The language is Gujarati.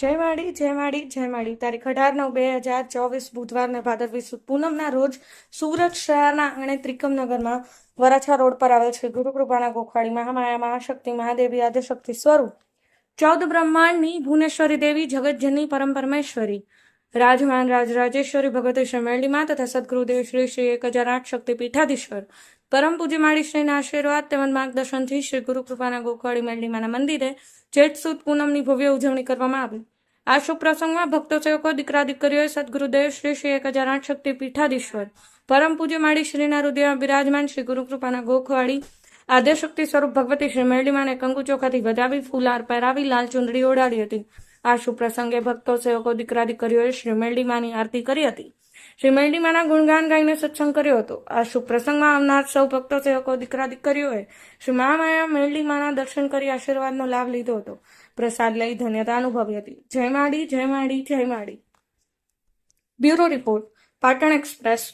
જય માળી જય માળી જય માળી. તારીખ અઢાર નવ બે હજાર ચોવીસ બુધવારને ભાદરવી સુદ પૂનમના રોજ સુરત શહેરના આંગણે ત્રિકમનગરમાં વરાછા રોડ પર આવેલ છે ગુરુકૃપાના ગોખાળી મહામાયા મહાશક્તિ મહાદેવી આદ્યશક્તિ સ્વરૂપ ચૌદ બ્રહ્માંડની ભુવનેશ્વરી દેવી જગતજનની પરમ પરમેશ્વરી રાજમાન, રાજરાજેશ્વરી, ભગવતી શ્રી મેરડીમાં તથા સદગુરુદેવ શ્રી શ્રી એક હજાર આઠ શક્તિ પીઠાધીશ્વર પરમ પૂજ્ય માળીશ્રીના આશીર્વાદ તેમજ માર્ગદર્શનથી શ્રી ગુરુકૃપાના ગોખવાડી મેલડીમાના મંદિરે જેઠ સુદ પૂનમની ભવ્ય ઉજવણી કરવામાં આવી. આ શુભ પ્રસંગમાં ભક્તો સેવકો, દીકરા, દીકરીઓએ સદગુરુદેવ, શ્રી શ્રી એક હજાર આઠ શક્તિ પીઠાધીશ્વર, પરમ પૂજ્ય માળી શ્રીના હૃદયમાં બિરાજમાન શ્રી ગુરુકૃપાના ગોખવાડી આદ્યશક્તિ સ્વરૂપ ભગવતી શ્રી મેરડીમાને કંકુ ચોખાથી વધાવી ફૂલાર પહેરાવી, લાલ ચુંદડી ઓઢાડી હતી. આ શુભ પ્રસંગે ભક્તો, સેવકો, દીકરા, દીકરીઓએ શ્રી મેરડીમાની આરતી કરી હતી. શ્રી મેરડીમાના ગુણગાન ગાઈને સત્સંગ કર્યો હતો. આ શુભ પ્રસંગમાં આવનાર સૌ ભક્તો સેવકો દીકરા દીકરીઓએ શ્રી મહામાયા મેરડીમાના દર્શન કરી આશીર્વાદનો લાભ લીધો હતો. પ્રસાદ લઈ ધન્યતા અનુભવી હતી. જય માડી જય માડી જય માડી. Bureau report, Patan express.